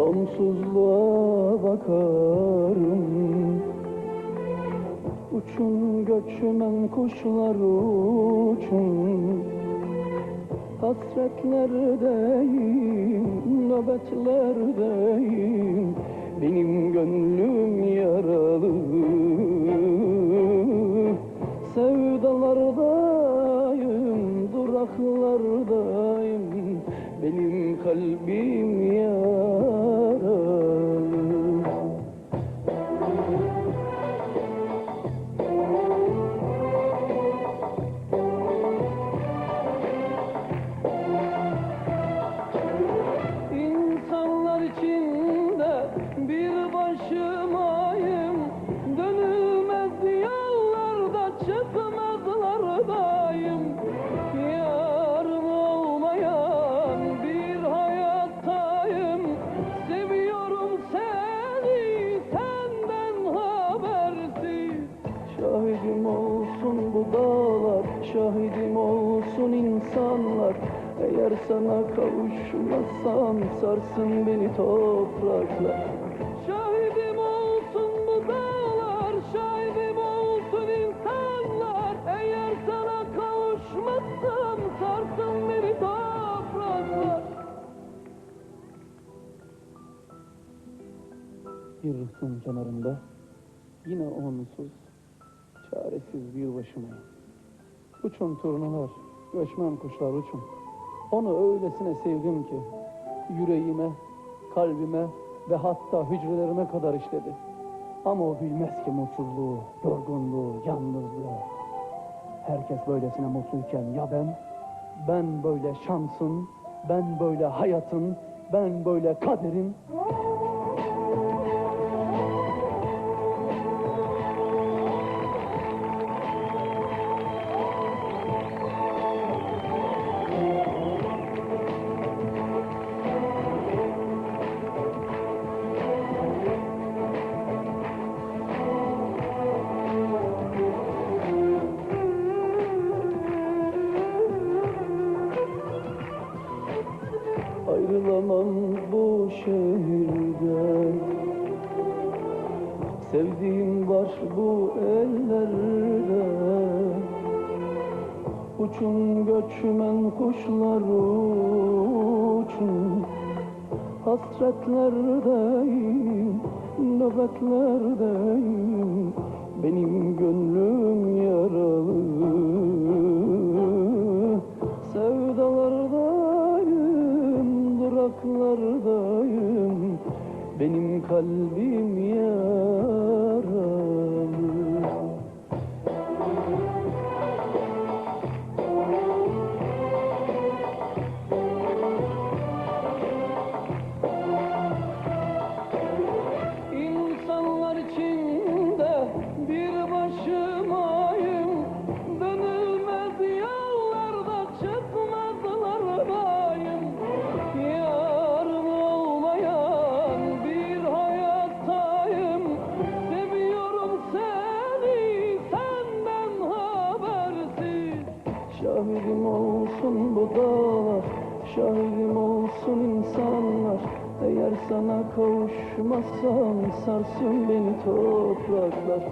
yola bakarım. Uçun göçmen kuşlar uçun. Hasretlerdeyim, nöbetlerdeyim. Benim gönlüm yaralı. Sevdalardayım, duraklardayım. Benim kalbim yaralı Şahidim olsun bu dağlar Şahidim olsun insanlar. Eğer sana kavuşmasam Sarsın beni topraklar. Şahidim olsun bu dağlar Şahidim olsun insanlar. Eğer sana kavuşmasam Sarsın beni topraklar. Bir rıhtım kenarında Yine onsuz Çaresiz bir başımayım Uçun turnalar, göçmen kuşlar uçun. Onu öylesine sevdim ki yüreğime, kalbime ve hatta hücrelerime kadar işledi. Ama o bilmez ki mutsuzluğu, yorgunluğu, yalnızlığı. Herkes böylesine mutluyken ya ben? Ben böyle şansın, ben böyle hayatın, ben böyle kaderin. Ayrılamam bu şehirden Sevdiğim var bu ellerde. Uçun göçmen kuşlar uçun. Hasretlerdeyim, nöbetlerdeyim Benim Duraklardayım Benim kalbim yaralı Şahidim olsun bu dağlar Şahidim olsun insanlar. Eğer sana kavuşmasam Sarsın beni topraklar